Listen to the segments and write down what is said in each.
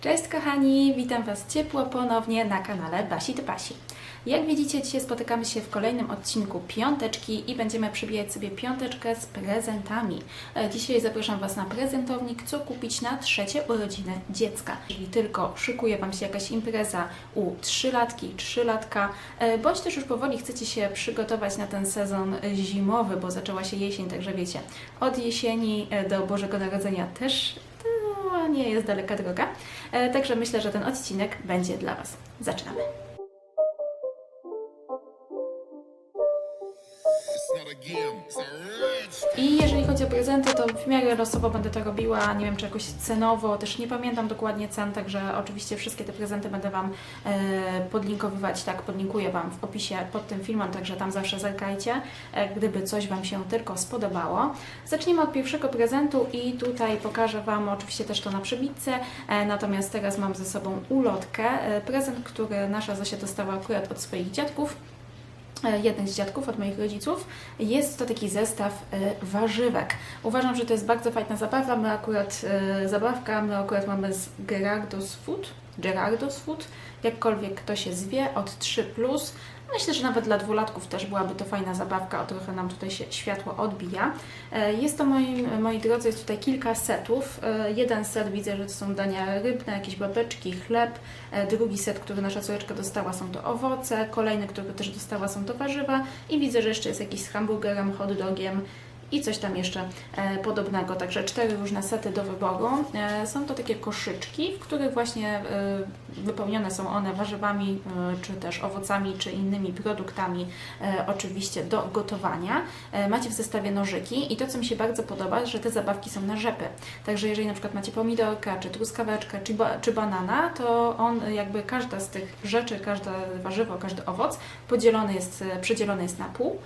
Cześć kochani, witam Was ciepło ponownie na kanale Basi to Pasi. Jak widzicie, dzisiaj spotykamy się w kolejnym odcinku Piąteczki i będziemy przybijać sobie piąteczkę z prezentami. E, Dzisiaj zapraszam Was na prezentownik, co kupić na trzecie urodziny dziecka. Jeżeli tylko szykuje Wam się jakaś impreza u trzylatki, trzylatka, e, bądź też już powoli chcecie się przygotować na ten sezon zimowy, bo zaczęła się jesień, także wiecie, od jesieni e, do Bożego Narodzenia też nie jest daleka droga. E, Także myślę, że ten odcinek będzie dla Was. Zaczynamy. I jeżeli chodzi o prezenty, to w miarę losowo będę to robiła, nie wiem czy jakoś cenowo, też nie pamiętam dokładnie cen, także oczywiście wszystkie te prezenty będę Wam e, podlinkowywać, tak, podlinkuję Wam w opisie pod tym filmem, także tam zawsze zerkajcie, e, gdyby coś Wam się tylko spodobało. Zaczniemy od pierwszego prezentu i tutaj pokażę Wam oczywiście też to na przebitce, e, natomiast teraz mam ze sobą ulotkę, prezent, który nasza Zosia dostała akurat od swoich dziadków, e, jeden z dziadków od moich rodziców. Jest to taki zestaw e, warzywek. Uważam, że to jest bardzo fajna zabawa. My akurat, e, zabawka, my akurat mamy z Gerardo's Food, Gerardo's Food, jakkolwiek kto się zwie, od 3+. Plus. Myślę, że nawet dla dwulatków też byłaby to fajna zabawka, o trochę nam tutaj się światło odbija. E, Jest to, moi, moi drodzy, jest tutaj kilka setów. E, Jeden set widzę, że to są dania rybne, jakieś babeczki, chleb. E, Drugi set, który nasza córeczka dostała, są to owoce. Kolejny, który też dostała, są to warzywa. I widzę, że jeszcze jest jakiś z hamburgerem, hot dogiem i coś tam jeszcze e, podobnego. Także cztery różne sety do wyboru. E, są to takie koszyczki, w których właśnie e, wypełnione są one warzywami, czy też owocami, czy innymi produktami, oczywiście do gotowania. Macie w zestawie nożyki i to, co mi się bardzo podoba, że te zabawki są na rzepy. Także jeżeli na przykład macie pomidorka, czy truskaweczkę, czy, ba czy banana, to on jakby każda z tych rzeczy, każde warzywo, każdy owoc podzielony jest, przedzielony jest na pół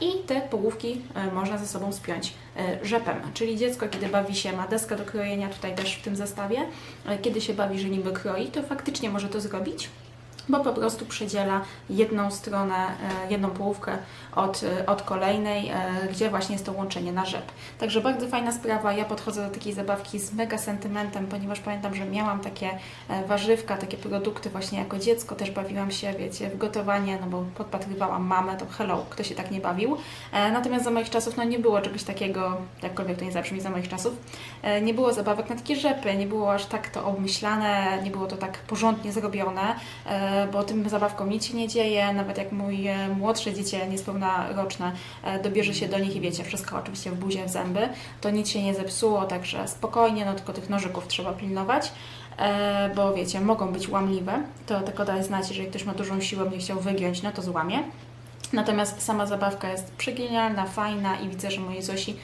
i te połówki można ze sobą spiąć e, rzepem. Czyli dziecko, kiedy bawi się, ma deskę do krojenia tutaj też w tym zestawie, e, kiedy się bawi, że niby kroi, to faktycznie może to zrobić bo po prostu przedziela jedną stronę, e, jedną połówkę od, e, od kolejnej, e, gdzie właśnie jest to łączenie na rzep. Także bardzo fajna sprawa. Ja podchodzę do takiej zabawki z mega sentymentem, ponieważ pamiętam, że miałam takie warzywka, takie produkty właśnie jako dziecko. Też bawiłam się, wiecie, w gotowanie, no bo podpatrywałam mamę, to hello, kto się tak nie bawił. Natomiast za moich czasów, no nie było czegoś takiego, jakkolwiek to nie zabrzmi, za moich czasów, nie było zabawek na takie rzepy, nie było aż tak to obmyślane, nie było to tak porządnie zrobione, bo tym zabawkom nic się nie dzieje, nawet jak mój e, młodsze dziecię, niespełna roczne, e, dobierze się do nich i wiecie, wszystko oczywiście w buzie, w zęby, to nic się nie zepsuło, także spokojnie, no tylko tych nożyków trzeba pilnować, e, bo wiecie, mogą być łamliwe, to tylko daje znać, jeżeli ktoś ma dużą siłę, nie chciał wygiąć, no to złamie. Natomiast sama zabawka jest przegenialna, fajna i widzę, że mojej Zosi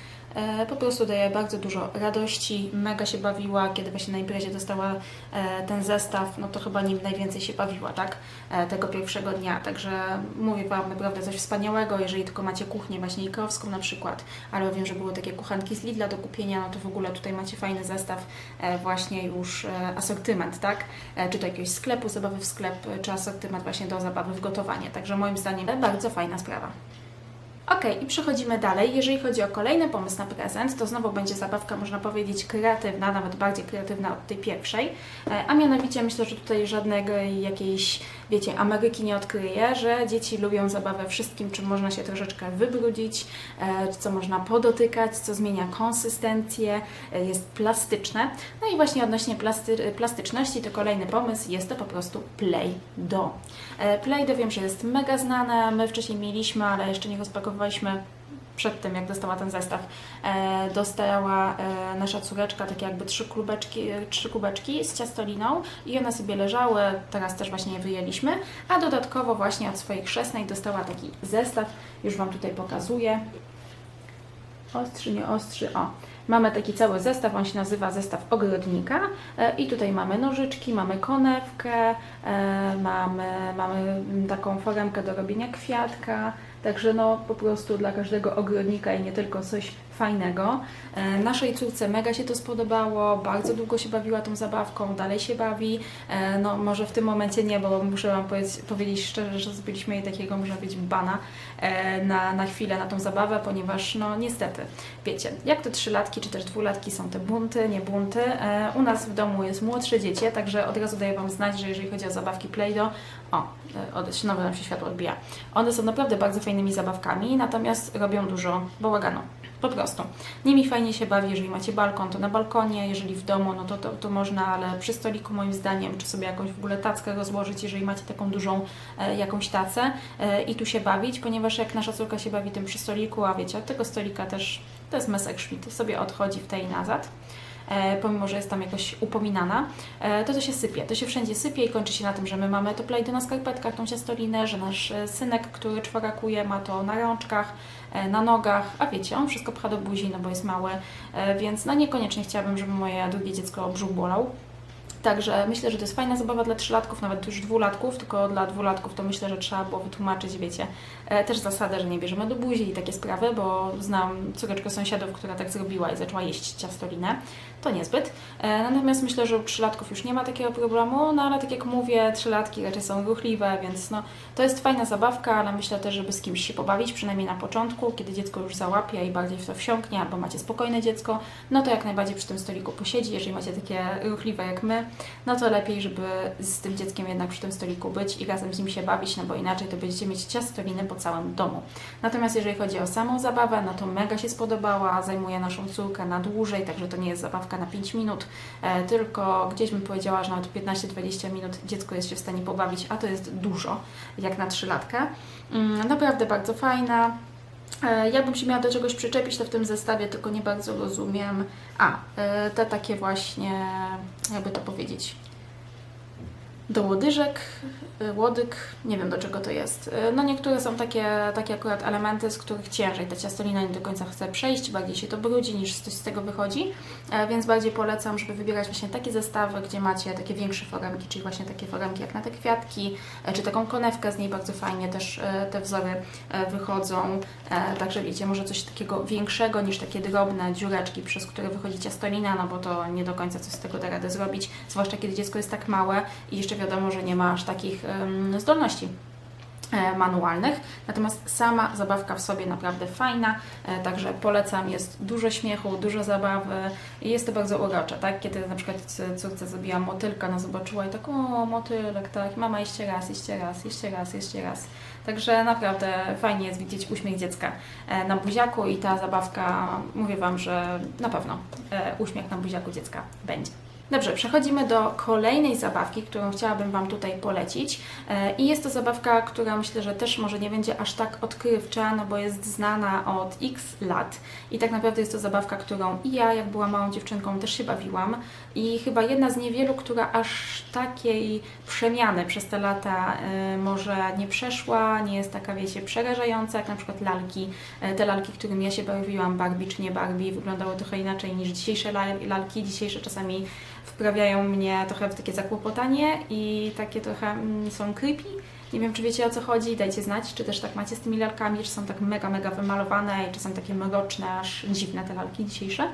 po prostu daje bardzo dużo radości. Mega się bawiła, kiedy właśnie na imprezie dostała e, ten zestaw, no to chyba nim najwięcej się bawiła, tak? E, tego pierwszego dnia. Także mówię Wam naprawdę coś wspaniałego, jeżeli tylko macie kuchnię właśnie ikowską na przykład, ale wiem, że były takie kuchenki z Lidla do kupienia, no to w ogóle tutaj macie fajny zestaw, e, właśnie już e, asortyment, tak? E, czy to jakiegoś sklepu, zabawy w sklep, e, czy asortyment właśnie do zabawy w gotowanie. Także moim zdaniem e, bardzo fajna sprawa. Ok, i przechodzimy dalej. Jeżeli chodzi o kolejny pomysł na prezent, to znowu będzie zabawka, można powiedzieć, kreatywna, nawet bardziej kreatywna od tej pierwszej. E, A mianowicie myślę, że tutaj żadnego jakiejś, wiecie, Ameryki nie odkryję, że dzieci lubią zabawę wszystkim, czym można się troszeczkę wybrudzić, e, co można podotykać, co zmienia konsystencję, e, jest plastyczne. No i właśnie odnośnie plasty, plastyczności, to kolejny pomysł, jest to po prostu Play-Doh. E, Play-Doh wiem, że jest mega znane, my wcześniej mieliśmy, ale jeszcze nie rozpakowaliśmy przed tym, jak dostała ten zestaw, e, dostała e, nasza córeczka takie jakby trzy kubeczki, e, trzy kubeczki z ciastoliną i one sobie leżały, teraz też właśnie je wyjęliśmy, a dodatkowo właśnie od swojej chrzestnej dostała taki zestaw, już Wam tutaj pokazuję, ostrzy, nie ostrzy, o. Mamy taki cały zestaw, on się nazywa zestaw ogrodnika i tutaj mamy nożyczki, mamy konewkę, mamy, mamy taką foremkę do robienia kwiatka, także no po prostu dla każdego ogrodnika i nie tylko coś fajnego. E, Naszej córce mega się to spodobało, bardzo długo się bawiła tą zabawką, dalej się bawi. E, No może w tym momencie nie, bo muszę Wam powiedzieć, szczerze, że zrobiliśmy jej takiego, można powiedzieć, bana e, na, na chwilę na tą zabawę, ponieważ no niestety, wiecie, jak to trzylatki czy też dwulatki są te bunty, nie bunty. U nas w domu jest młodsze dziecię, także od razu daję Wam znać, że jeżeli chodzi o zabawki Play-Doh, o, od- znowu nam się światło odbija. One są naprawdę bardzo fajnymi zabawkami, natomiast robią dużo bałaganu. Po prostu. Nimi fajnie się bawi, jeżeli macie balkon, to na balkonie, jeżeli w domu, no to, to, to można, ale przy stoliku moim zdaniem, czy sobie jakąś w ogóle tackę rozłożyć, jeżeli macie taką dużą e, jakąś tacę e, i tu się bawić, ponieważ jak nasza córka się bawi tym przy stoliku, a wiecie, od tego stolika też to jest mesek szwi, to sobie odchodzi w tej nazad. E, pomimo, że jest tam jakoś upominana, e, to to się sypie. To się wszędzie sypie i kończy się na tym, że my mamy to plejdy na skarpetkach, tą ciastolinę, że nasz e, synek, który czworakuje, ma to na rączkach, na nogach, a wiecie, on wszystko pcha do buzi, no bo jest mały, więc no niekoniecznie chciałabym, żeby moje drugie dziecko brzuch bolał. Także myślę, że to jest fajna zabawa dla trzylatków, nawet już dwulatków, tylko dla dwulatków to myślę, że trzeba było wytłumaczyć, wiecie, e, też zasadę, że nie bierzemy do buzi i takie sprawy, bo znam córeczkę sąsiadów, która tak zrobiła i zaczęła jeść ciastolinę. To niezbyt. E, Natomiast myślę, że u trzylatków już nie ma takiego problemu, no ale tak jak mówię, trzylatki raczej są ruchliwe, więc no to jest fajna zabawka, ale myślę też, żeby z kimś się pobawić, przynajmniej na początku, kiedy dziecko już załapie i bardziej w to wsiąknie, albo macie spokojne dziecko, no to jak najbardziej przy tym stoliku posiedzi. Jeżeli macie takie ruchliwe jak my, no to lepiej, żeby z tym dzieckiem jednak przy tym stoliku być i razem z nim się bawić, no bo inaczej to będziecie mieć ciastoliny po całym domu. Natomiast jeżeli chodzi o samą zabawę, no to mega się spodobała, zajmuje naszą córkę na dłużej, także to nie jest zabawka na 5 minut, e, tylko gdzieś bym powiedziała, że nawet 15-20 minut dziecko jest się w stanie pobawić, a to jest dużo, jak na trzylatkę. Mm, Naprawdę bardzo fajna. E, Jakbym się miała do czegoś przyczepić, to w tym zestawie tylko nie bardzo rozumiem. A, e, te takie właśnie, jakby to powiedzieć, do łodyżek, y, łodyg, nie wiem do czego to jest. Y, No niektóre są takie, takie akurat elementy, z których ciężej. Ta ciastolina nie do końca chce przejść, bardziej się to brudzi niż coś z tego wychodzi, E, więc bardziej polecam, żeby wybierać właśnie takie zestawy, gdzie macie takie większe foremki, czyli właśnie takie foremki jak na te kwiatki, e, czy taką konewkę z niej bardzo fajnie też e, te wzory wychodzą, także wiecie, może coś takiego większego niż takie drobne dziureczki, przez które wychodzi ciastolina, no bo to nie do końca coś z tego da radę zrobić, zwłaszcza kiedy dziecko jest tak małe i jeszcze wiadomo, że nie ma aż takich zdolności e, manualnych. Natomiast sama zabawka w sobie naprawdę fajna, e, także polecam. Jest dużo śmiechu, dużo zabawy i jest to bardzo urocze, tak? Kiedy na przykład córce zrobiłam motylka, no zobaczyła i tak, o motylek, tak, mama jeszcze raz, jeszcze raz, jeszcze raz, jeszcze raz. Także naprawdę fajnie jest widzieć uśmiech dziecka e, na buziaku i ta zabawka, mówię Wam, że na pewno uśmiech na buziaku dziecka będzie. Dobrze, przechodzimy do kolejnej zabawki, którą chciałabym Wam tutaj polecić. E, I jest to zabawka, która myślę, że też może nie będzie aż tak odkrywcza, no bo jest znana od x lat. I tak naprawdę jest to zabawka, którą i ja, jak byłam małą dziewczynką, też się bawiłam. I chyba jedna z niewielu, która aż takiej przemiany przez te lata e, może nie przeszła, nie jest taka, wiecie, przerażająca, jak na przykład lalki. E, Te lalki, którymi ja się bawiłam, Barbie czy nie Barbie, wyglądały trochę inaczej niż dzisiejsze lal- lalki. Dzisiejsze czasami wprawiają mnie trochę w takie zakłopotanie i takie trochę mm, są creepy. Nie wiem, czy wiecie o co chodzi, dajcie znać, czy też tak macie z tymi lalkami, czy są tak mega, mega wymalowane i czy są takie mroczne, aż dziwne te lalki dzisiejsze.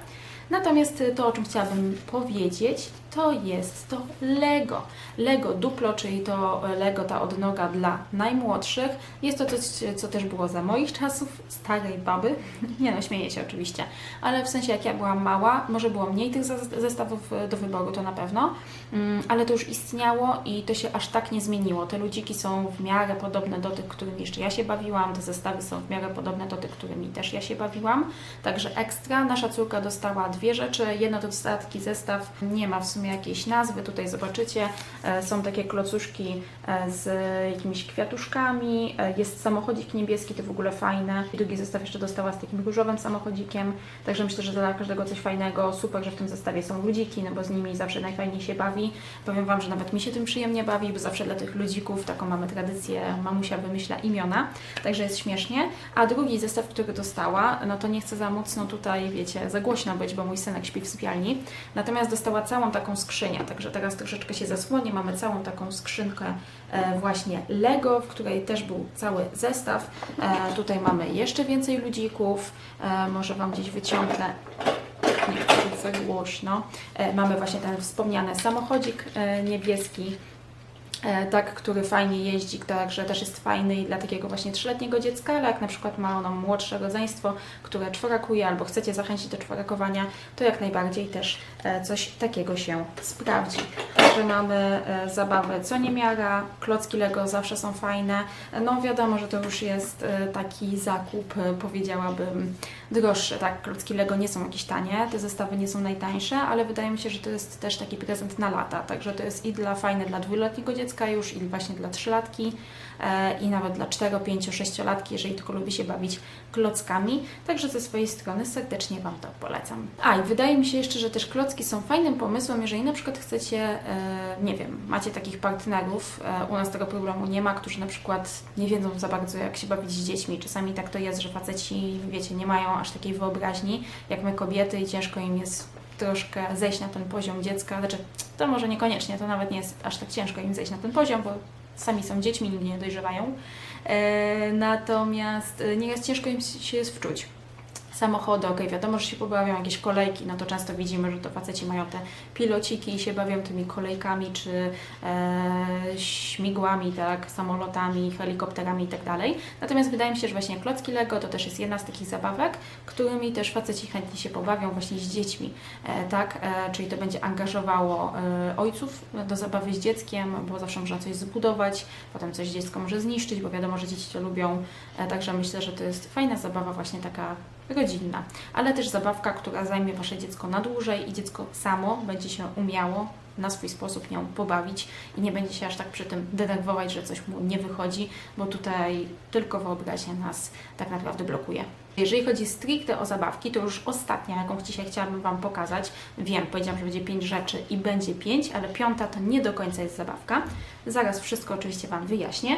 Natomiast y, to, o czym chciałabym powiedzieć, to jest to Lego. Lego Duplo, czyli to e, Lego, ta odnoga dla najmłodszych. Jest to coś, co też było za moich czasów, starej baby. Nie no, śmieję się oczywiście. Ale w sensie, jak ja byłam mała, może było mniej tych zestawów e, do wyboru, to na pewno, Mm, ale to już istniało i to się aż tak nie zmieniło. Te ludziki są w miarę podobne do tych, którymi jeszcze ja się bawiłam, te zestawy są w miarę podobne do tych, którymi też ja się bawiłam. Także ekstra. Nasza córka dostała dwie rzeczy. Jedno to taki zestaw, nie ma w sumie jakiejś nazwy, tutaj zobaczycie. E, Są takie klocuszki e, z jakimiś kwiatuszkami, e, jest samochodzik niebieski, to w ogóle fajne. I drugi zestaw jeszcze dostała z takim różowym samochodzikiem, także myślę, że dla każdego coś fajnego. Super, że w tym zestawie są ludziki, no bo z nimi zawsze najfajniej się bawi. Powiem Wam, że nawet mi się tym przyjemnie bawi, bo zawsze dla tych ludzików taką mamy tradycję, mamusia wymyśla imiona, także jest śmiesznie. A drugi zestaw, który dostała, no to nie chcę za mocno tutaj, wiecie, za głośno być, bo bo mój synek śpi w sypialni. Natomiast dostała całą taką skrzynię, także teraz troszeczkę się zasłonię. Mamy całą taką skrzynkę e, właśnie Lego, w której też był cały zestaw. E, tutaj mamy jeszcze więcej ludzików. E, może Wam gdzieś wyciągnę nie za głośno. Mamy właśnie ten wspomniany samochodzik niebieski, tak, który fajnie jeździ, także też jest fajny i dla takiego właśnie trzyletniego dziecka, ale jak na przykład ma ono młodsze rodzeństwo, które czworakuje albo chcecie zachęcić do czworakowania, to jak najbardziej też e, coś takiego się sprawdzi. Także mamy e, zabawę co niemiara, klocki Lego zawsze są fajne. No wiadomo, że to już jest e, taki zakup, e, powiedziałabym, droższy, tak? Klocki Lego nie są jakieś tanie, te zestawy nie są najtańsze, ale wydaje mi się, że to jest też taki prezent na lata, także to jest i dla fajne dla dwuletniego dziecka już, i właśnie dla trzylatki, i nawet dla 4, 5, 6 latki, jeżeli tylko lubi się bawić klockami. Także ze swojej strony serdecznie Wam to polecam. A i wydaje mi się jeszcze, że też klocki są fajnym pomysłem, jeżeli na przykład chcecie, e, nie wiem, macie takich partnerów, e, u nas tego problemu nie ma, którzy na przykład nie wiedzą za bardzo jak się bawić z dziećmi. Czasami tak to jest, że faceci, wiecie, nie mają aż takiej wyobraźni jak my kobiety i ciężko im jest troszkę zejść na ten poziom dziecka. Znaczy, to może niekoniecznie, to nawet nie jest aż tak ciężko im zejść na ten poziom, bo sami są dziećmi, nigdy nie dojrzewają. E, natomiast e, nieraz ciężko im się jest wczuć. Samochody, ok, wiadomo, że się pobawią jakieś kolejki, no to często widzimy, że to faceci mają te pilociki i się bawią tymi kolejkami, czy e, śmigłami, tak, samolotami, helikopterami i tak. Natomiast wydaje mi się, że właśnie klocki Lego to też jest jedna z takich zabawek, którymi też faceci chętnie się pobawią właśnie z dziećmi, e, tak, e, czyli to będzie angażowało e, ojców do zabawy z dzieckiem, bo zawsze można coś zbudować, potem coś dziecko może zniszczyć, bo wiadomo, że dzieci to lubią, e, także myślę, że to jest fajna zabawa właśnie taka rodzinna, ale też zabawka, która zajmie Wasze dziecko na dłużej i dziecko samo będzie się umiało na swój sposób nią pobawić i nie będzie się aż tak przy tym denerwować, że coś mu nie wychodzi, bo tutaj tylko wyobraźnia nas tak naprawdę blokuje. Jeżeli chodzi stricte o zabawki, to już ostatnia, jaką dzisiaj chciałabym Wam pokazać. Wiem, powiedziałam, że będzie pięć rzeczy i będzie pięć, ale piąta to nie do końca jest zabawka. Zaraz wszystko oczywiście Wam wyjaśnię.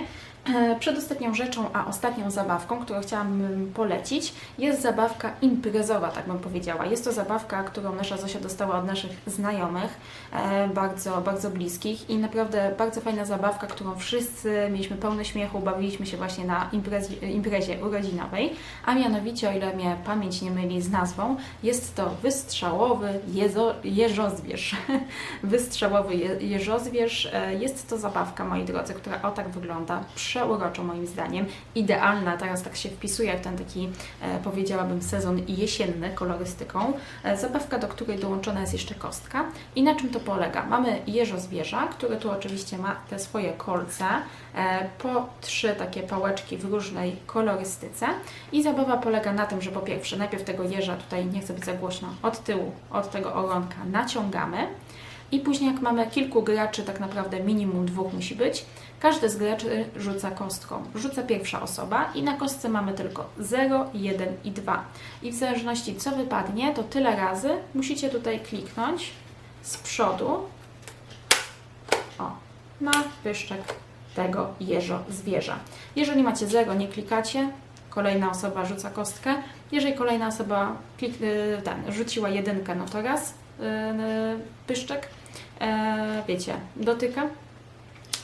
E, Przedostatnią rzeczą, a ostatnią zabawką, którą chciałabym polecić, jest zabawka imprezowa, tak bym powiedziała. Jest to zabawka, którą nasza Zosia dostała od naszych znajomych, e, bardzo, bardzo bliskich i naprawdę bardzo fajna zabawka, którą wszyscy mieliśmy pełne śmiechu, bawiliśmy się właśnie na imprezie, imprezie urodzinowej, a mianowicie, o ile mnie pamięć nie myli z nazwą, jest to wystrzałowy jezo, jeżozwierz. wystrzałowy je, jeżozwierz. E, Jest to zabawka, moi drodzy, która o tak wygląda, przeuroczo moim zdaniem, idealna, teraz tak się wpisuje w ten taki, e, powiedziałabym, sezon jesienny kolorystyką. E, Zabawka, do której dołączona jest jeszcze kostka. I na czym to polega? Mamy jeżozwierza, który tu oczywiście ma te swoje kolce, po trzy takie pałeczki w różnej kolorystyce. I zabawa polega na tym, że po pierwsze, najpierw tego jeża, tutaj nie chcę być za głośno, od tyłu, od tego ogonka naciągamy. I później, jak mamy kilku graczy, tak naprawdę minimum dwóch musi być, każdy z graczy rzuca kostką. Rzuca pierwsza osoba i na kostce mamy tylko 0, 1 i 2. I w zależności co wypadnie, to tyle razy musicie tutaj kliknąć z przodu o, na pyszczek tego jeżo zwierza. Jeżeli macie 0, nie klikacie, kolejna osoba rzuca kostkę. Jeżeli kolejna osoba klik, y, ten, rzuciła jedynkę, no to raz y, y, pyszczek, e, wiecie, dotyka.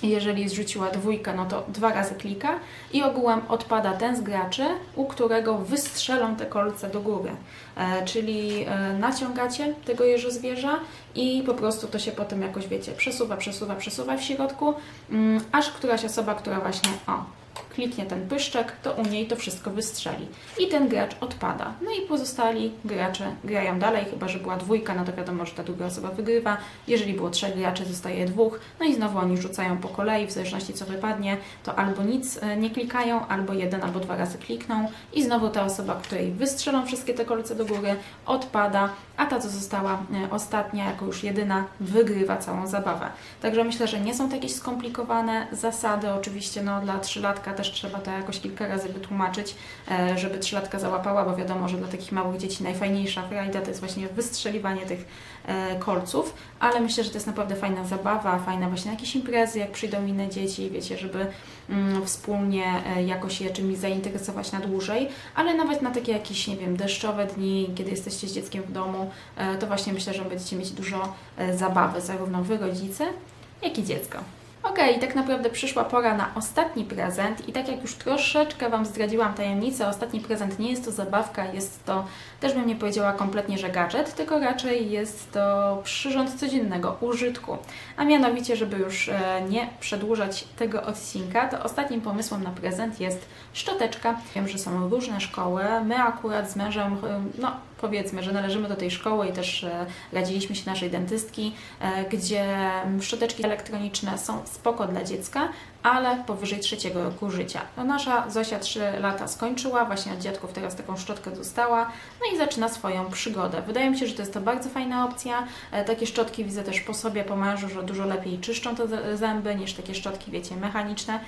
Jeżeli zrzuciła dwójkę, no to dwa razy klika i ogółem odpada ten z graczy, u którego wystrzelą te kolce do góry. E, czyli e, naciągacie tego jeżozwierza i po prostu to się potem jakoś, wiecie, przesuwa, przesuwa, przesuwa w środku, mm, aż któraś osoba, która właśnie, o, kliknie ten pyszczek, to u niej to wszystko wystrzeli. I ten gracz odpada. No i pozostali gracze grają dalej, chyba że była dwójka, no to wiadomo, że ta druga osoba wygrywa. Jeżeli było trzech graczy, zostaje dwóch. No i znowu oni rzucają po kolei, w zależności co wypadnie, to albo nic e, nie klikają, albo jeden, albo dwa razy klikną. I znowu ta osoba, której wystrzelą wszystkie te kolce do góry, odpada, a ta, co została e, ostatnia, jako już jedyna, wygrywa całą zabawę. Także myślę, że nie są to jakieś skomplikowane zasady. Oczywiście no, dla trzylatka też trzeba to jakoś kilka razy wytłumaczyć, e, żeby trzylatka załapała, bo wiadomo, że dla takich małych dzieci najfajniejsza frajda to jest właśnie wystrzeliwanie tych e, kolców, ale myślę, że to jest naprawdę fajna zabawa, fajna właśnie jakieś imprezy, jak przyjdą inne dzieci, wiecie, żeby mm, wspólnie e, jakoś je czymś zainteresować na dłużej, ale nawet na takie jakieś, nie wiem, deszczowe dni, kiedy jesteście z dzieckiem w domu, to właśnie myślę, że będziecie mieć dużo zabawy, zarówno Wy, rodzice, jak i dziecko. Okej, tak naprawdę przyszła pora na ostatni prezent i tak jak już troszeczkę Wam zdradziłam tajemnicę, ostatni prezent nie jest to zabawka, jest to, też bym nie powiedziała kompletnie, że gadżet, tylko raczej jest to przyrząd codziennego użytku. A mianowicie, żeby już e, nie przedłużać tego odcinka, to ostatnim pomysłem na prezent jest szczoteczka. Wiem, że są różne szkoły, my akurat z mężem, e, no powiedzmy, że należymy do tej szkoły i też e, radziliśmy się naszej dentystki, e, gdzie szczoteczki elektroniczne są spoko dla dziecka, ale powyżej trzeciego roku życia. No nasza Zosia 3 lata skończyła, właśnie od dziadków teraz taką szczotkę dostała, no i zaczyna swoją przygodę. Wydaje mi się, że to jest to bardzo fajna opcja. E, Takie szczotki widzę też po sobie, po mężu, że dużo lepiej czyszczą te zęby niż takie szczotki, wiecie, mechaniczne,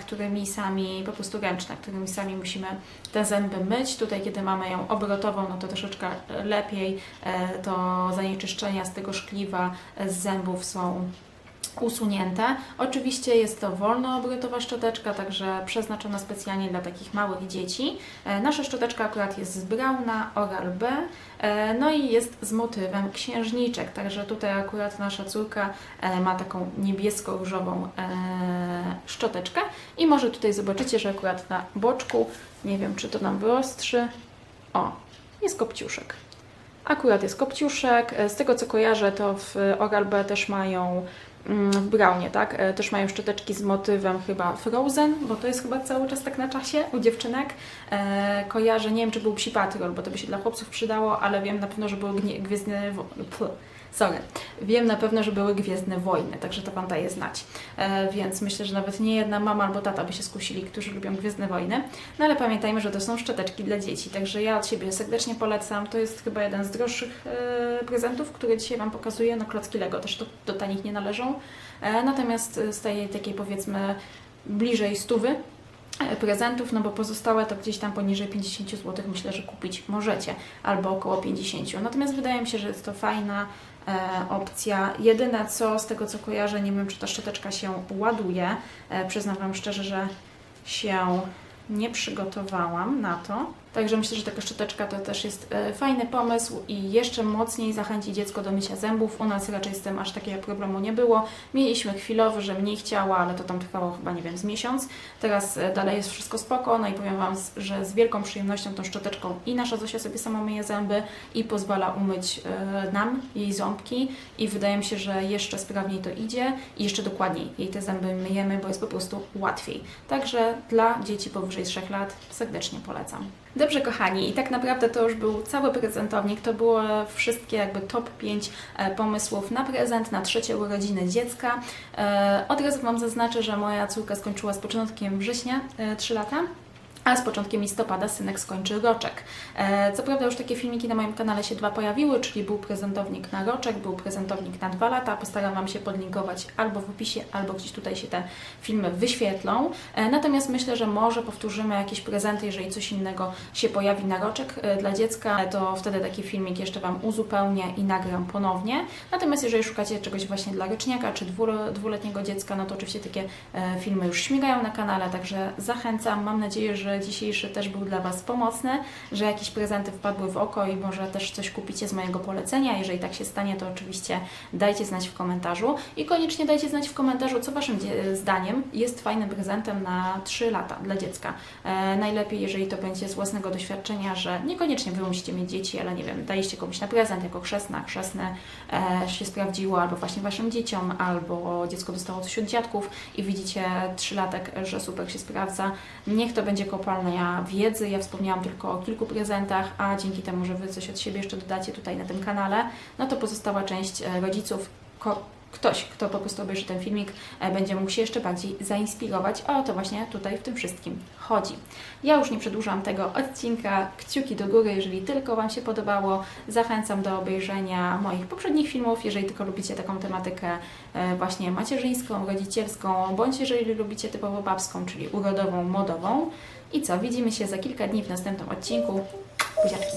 którymi sami, po prostu ręczne, którymi sami musimy te zęby myć. Tutaj, kiedy mamy ją obrotową, no to troszeczkę lepiej e, to zanieczyszczenia z tego szkliwa z zębów są usunięte. Oczywiście jest to wolnoobrotowa szczoteczka, także przeznaczona specjalnie dla takich małych dzieci. E, Nasza szczoteczka akurat jest z Brauna Oral B, e, no i jest z motywem księżniczek, także tutaj akurat nasza córka ma taką niebiesko-różową szczoteczkę i może tutaj zobaczycie, że akurat na boczku, nie wiem czy to nam wyostrzy, o, jest kopciuszek. Akurat jest kopciuszek. E, Z tego co kojarzę, to w Oral B też mają mm, w Brownie, tak? E, Też mają szczoteczki z motywem chyba Frozen, bo to jest chyba cały czas tak na czasie u dziewczynek. E, kojarzę, nie wiem czy był Psi Patrol, bo to by się dla chłopców przydało, ale wiem na pewno, że były Gwiezdne... Sorry. Wiem na pewno, że były Gwiezdne Wojny, także to Wam daje znać. E, więc myślę, że nawet nie jedna mama albo tata by się skusili, którzy lubią Gwiezdne Wojny. No ale pamiętajmy, że to są szczoteczki dla dzieci, także ja od siebie serdecznie polecam. To jest chyba jeden z droższych e, prezentów, które dzisiaj Wam pokazuję. No klocki Lego też do, do tanich nie należą. E, natomiast e, z tej takiej powiedzmy bliżej stówy e, prezentów, no bo pozostałe to gdzieś tam poniżej 50 zł myślę, że kupić możecie, albo około 50. Natomiast wydaje mi się, że jest to fajna opcja. Jedyne co z tego co kojarzę, nie wiem czy ta szczoteczka się ładuje. E, przyznam Wam szczerze, że się nie przygotowałam na to. Także myślę, że taka szczoteczka to też jest e, fajny pomysł i jeszcze mocniej zachęci dziecko do mycia zębów. U nas raczej z tym aż takiego problemu nie było. Mieliśmy chwilowy, że mniej chciała, ale to tam trwało chyba, nie wiem, z miesiąc. Teraz e, dalej jest wszystko spoko, no i powiem Wam, że z wielką przyjemnością tą szczoteczką i nasza Zosia sobie sama myje zęby i pozwala umyć e, nam jej ząbki i wydaje mi się, że jeszcze sprawniej to idzie i jeszcze dokładniej jej te zęby myjemy, bo jest po prostu łatwiej. Także dla dzieci powyżej 3 lat serdecznie polecam. Dobrze, kochani, i tak naprawdę to już był cały prezentownik. To było wszystkie jakby top 5 e, pomysłów na prezent na trzecie urodziny dziecka. E, Od razu Wam zaznaczę, że moja córka skończyła z początkiem września e, 3 lata. A z początkiem listopada synek skończy roczek. E, co prawda już takie filmiki na moim kanale się dwa pojawiły, czyli był prezentownik na roczek, był prezentownik na dwa lata. Postaram Wam się podlinkować albo w opisie, albo gdzieś tutaj się te filmy wyświetlą. E, natomiast myślę, że może powtórzymy jakieś prezenty, jeżeli coś innego się pojawi na roczek e, dla dziecka, to wtedy taki filmik jeszcze Wam uzupełnię i nagram ponownie. Natomiast jeżeli szukacie czegoś właśnie dla roczniaka czy dwu- dwuletniego dziecka, no to oczywiście takie filmy już śmigają na kanale, także zachęcam. Mam nadzieję, że dzisiejszy też był dla Was pomocny, że jakieś prezenty wpadły w oko i może też coś kupicie z mojego polecenia. Jeżeli tak się stanie, to oczywiście dajcie znać w komentarzu i koniecznie dajcie znać w komentarzu, co Waszym zdaniem jest fajnym prezentem na 3 lata dla dziecka. E, najlepiej, jeżeli to będzie z własnego doświadczenia, że niekoniecznie Wy musicie mieć dzieci, ale nie wiem, daliście komuś na prezent jako chrzestna, chrzestne e, się sprawdziło, albo właśnie Waszym dzieciom, albo dziecko dostało coś od dziadków i widzicie trzylatek, że super się sprawdza. Niech to będzie kopalnia wiedzy. Ja wspomniałam tylko o kilku prezentach, a dzięki temu, że Wy coś od siebie jeszcze dodacie tutaj na tym kanale, no to pozostała część e, rodziców ktoś, kto po prostu obejrzy ten filmik, e, będzie mógł się jeszcze bardziej zainspirować. O to właśnie tutaj w tym wszystkim chodzi. Ja już nie przedłużam tego odcinka. Kciuki do góry, jeżeli tylko Wam się podobało. Zachęcam do obejrzenia moich poprzednich filmów, jeżeli tylko lubicie taką tematykę e, właśnie macierzyńską, rodzicielską, bądź jeżeli lubicie typowo babską, czyli urodową, modową. I co, widzimy się za kilka dni w następnym odcinku. Buziaczki!